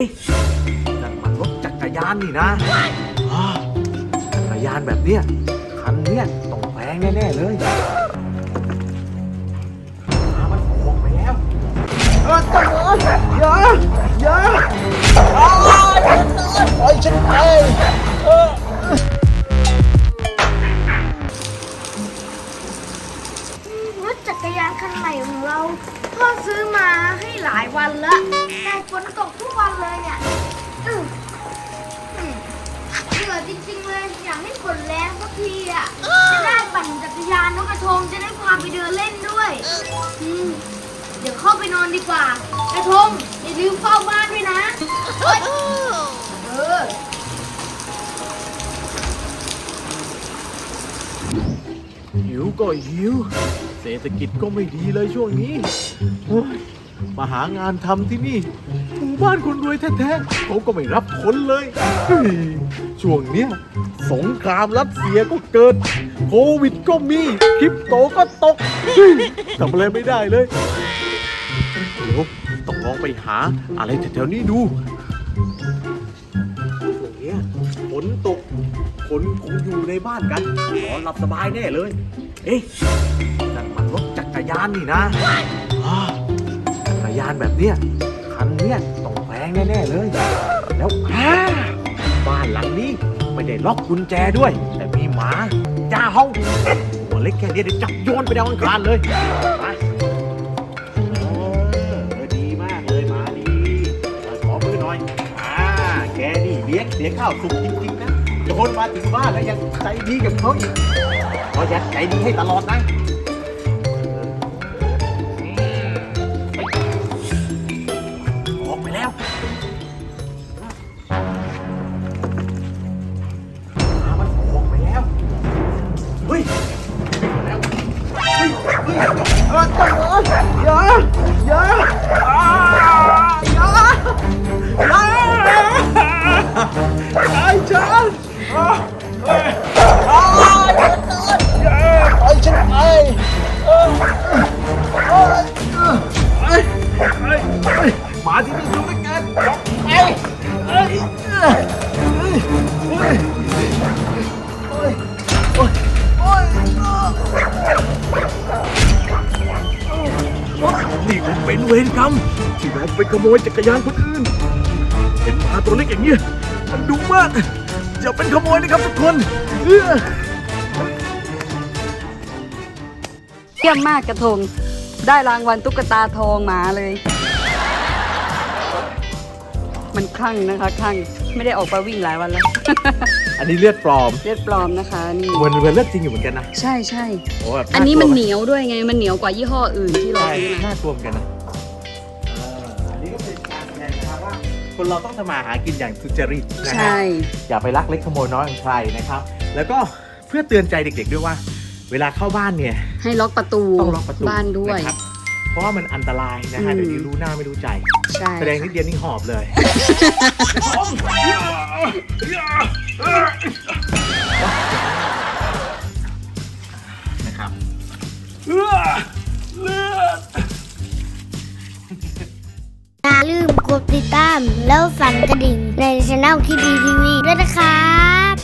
นั่นมันรถจักรยานนี่นะอ้าจักรยานแบบเนี้ยคันเนี้ยต้องแพงแน่ๆเลยหามันออกไปแล้วเออตำรวจอย่าอย่า เราพ่อซื้อมาให้หลายวันแล้วแต่ฝนตกทุกวันเลยเนี่ยอืมอืมเบื่อจริงๆเลยอยากให้ฝนแรงสักทีอะจะได้ปั่นจักรยานนกกระทงจะได้พาไปเดินเล่นด้วยอืมเดี๋ยวเข้าไปนอนดีกว่ากระทงอย่าลืมเฝ้าบ้าน วก็หิว เศรษฐกิจก็ไม่ดีเลยช่วงนี้โอ้ยมาหางานทำที่นี่หมู่บ้านคนรวยแท้ๆเขาก็ไม่รับคนเลยเฮ้ยช่วงเนี้ยสงครามรัสเซียก็เกิด โควิดก็มีคริปโตก็ตกเฮ้ยทำอะไรไม่ได้เลยเดี๋ยวต้องลองไปหาอะไรแถวๆนี้ดู นตกคนคงอยู่ในบ้านกันนอนหลับสบายแน่เลย เอ๊ะนั่นมันรถจักรยานนี่นะอ้าจักรยานแบบเนี้ยคันเนี้ยต้องแพงแน่ๆเลย แล้วอ้าบ้านหลังนี้ไม่ได้ล็อกกุญแจด้วย แต่มีหมาจ้าเฮาตัวเล็กแค่นี้เดี๋ยวจับโยนไปดาวอังคารเลยไป ลี้ยงข้าวสุกจริงๆนะโยนมาถึงบ้านแล้วยังใจดีกับเขาอีกเพราะยัดใจดีให้ตลอดนะออกไปแล้วหามันออกไปแล้ว เฮ้ยมาแล้วเฮ้ยเฮ้ยเออตำรวจอย่าอย่าอ่าอย่าอย่า เป็นเวรกรรมที่เราไปขโมยจักรยานคนอื่น เห็นหมาตัวเล็กอย่างเงี้ยมันดุมากอย่าเป็นขโมยนะครับทุกคนเออเยี่ยมมากกระทง ได้รางวัลตุ๊กตาทองหมาเลย มันคลั่งนะคะคลั่งไม่ได้ออกไปวิ่งหลายวันแล้ว อันนี้เลือดปลอม เลือดปลอมนะคะนี่เหมือนเหมือนเลือดจริงอยู่เหมือนกันนะ ใช่ใช่ โอ้แบบอันนี้มันากลัวเหนียวด้วยไง มันเหนียวกว่ายี่ห้ออื่นที่เราใช่ซื้อนะน่ากลัวเหมือนกันนะอันนี้ ก็เป็นการแสดงนะครับว่าคนเราต้องทำมาหากินอย่างสุจริตนะฮะใช่ อย่าไปลักเล็กขโมยน้อยของใครนะครับ แล้วก็เพื่อเตือนใจเด็กๆด้วยว่า เวลาเข้าบ้านเนี่ย ให้ล็อกประตูต้องล็อกประตูบ้านด้วย นะครับเพราะว่ามันอันตรายนะฮะอืม เดี๋ยวนี้รู้หน้าไม่รู้ใจ ใช่แสดงนิดเดียวนี่หอบเลย อย่าลืมกดติดตามแล้วฝันกระดิ่งในช่องคิดดีทีวีด้วยนะคะ